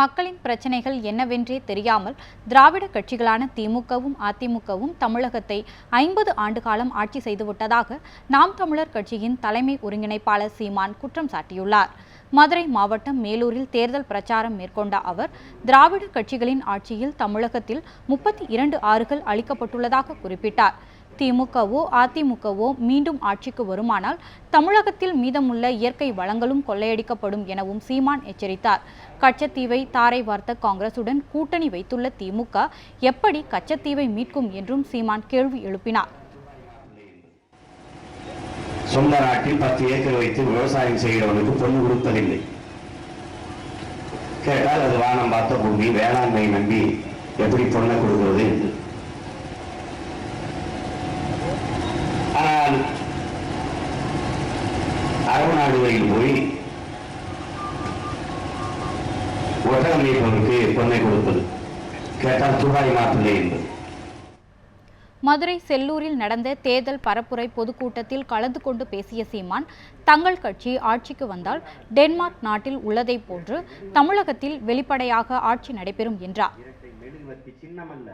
மக்களின் பிரச்சனைகள் என்னவென்றே தெரியாமல் திராவிட கட்சிகளான திமுகவும் அதிமுகவும் தமிழகத்தை ஐம்பது ஆண்டு காலம் ஆட்சி செய்துவிட்டதாக நாம் தமிழர் கட்சியின் தலைமை ஒருங்கிணைப்பாளர் சீமான் குற்றம் சாட்டியுள்ளார். மதுரை மாவட்டம் மேலூரில் தேர்தல் பிரச்சாரம் மேற்கொண்ட அவர் திராவிட கட்சிகளின் ஆட்சியில் தமிழகத்தில் முப்பத்தி இரண்டு ஆறுகள் அளிக்கப்பட்டுள்ளதாக குறிப்பிட்டார். திமுகவோ அதிமுகவோ மீண்டும் ஆட்சிக்கு வருமானால் தமிழகத்தில் மீதமுள்ள இயற்கை வளங்களும் கொள்ளையடிக்கப்படும் எனவும் சீமான் எச்சரித்தார். கச்சத்தீவை தாரை வார்த்த காங்கிரசுடன் கூட்டணி வைத்துள்ள திமுக எப்படி கச்சத்தீவை மீட்கும் என்றும் சீமான் கேள்வி எழுப்பினார். சொந்த நாட்டில் பத்து ஏக்கர் வைத்து விவசாயம் செய்கிறவனுக்கு பொண்ணு கொடுப்பதில்லை கேட்டால் அது வானம் பார்த்த பூமி வேளாண்மை நம்பி எப்படி பொண்ணை கொடுக்கிறது என்று. அரபு போய் ஒட்டகம் பொண்ணை கொடுப்பது. கேட்டால் துபாய் மாப்பிள்ளை என்பது. மதுரை செல்லூரில் நடந்த தேர்தல் பரப்புரை பொதுக்கூட்டத்தில் கலந்து கொண்டு பேசிய சீமான் தங்கள் கட்சி ஆட்சிக்கு வந்தால் டென்மார்க் நாட்டில் உள்ளதைப் போன்று தமிழகத்தில் வெளிப்படையாக ஆட்சி நடைபெறும் என்றார். சின்னமல்ல